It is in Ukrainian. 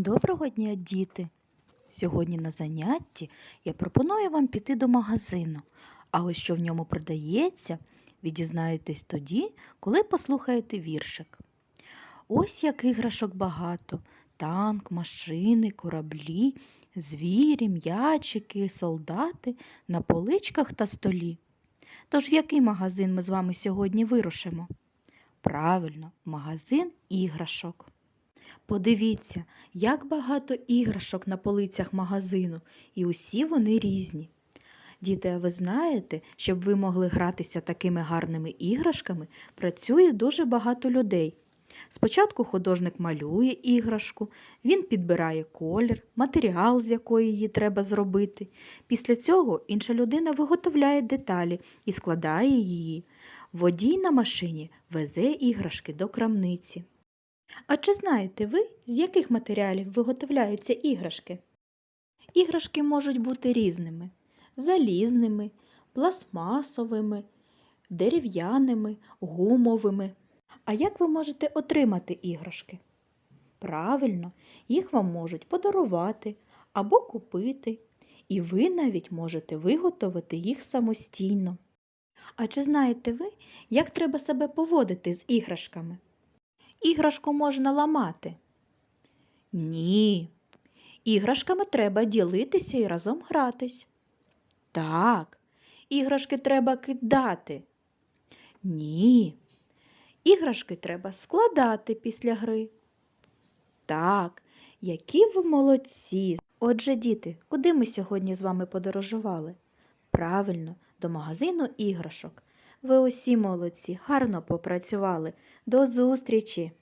дня, діти! Сьогодні на занятті я пропоную вам піти до магазину, а ось що в ньому продається, ви дізнаєтесь тоді, коли послухаєте віршик. Ось як іграшок багато: танк, машини, кораблі, звірі, м'ячики, солдати на поличках та столі. Тож в який магазин ми з вами сьогодні вирушимо? Правильно, магазин іграшок. Подивіться, як багато іграшок на полицях магазину, і усі вони різні. Діти, а ви знаєте, щоб ви могли гратися такими гарними іграшками, працює дуже багато людей. Спочатку художник малює іграшку, він підбирає колір, матеріал, з якої її треба зробити. Після цього інша людина виготовляє деталі і складає її. Водій на машині везе іграшки до крамниці. А чи знаєте ви, з яких матеріалів виготовляються іграшки? Іграшки можуть бути різними: залізними, пластмасовими, дерев'яними, гумовими. А як ви можете отримати іграшки? Правильно, їх вам можуть подарувати або купити, і ви навіть можете виготовити їх самостійно. А чи знаєте ви, як треба себе поводити з іграшками? Іграшку можна ламати? Ні. Іграшками треба ділитися і разом гратись. Так. Іграшки треба кидати. Ні. Іграшки треба складати після гри. Так, які ви молодці. Отже, діти, куди ми сьогодні з вами подорожували? Правильно, до магазину іграшок. Ви усі молодці, гарно попрацювали. До зустрічі!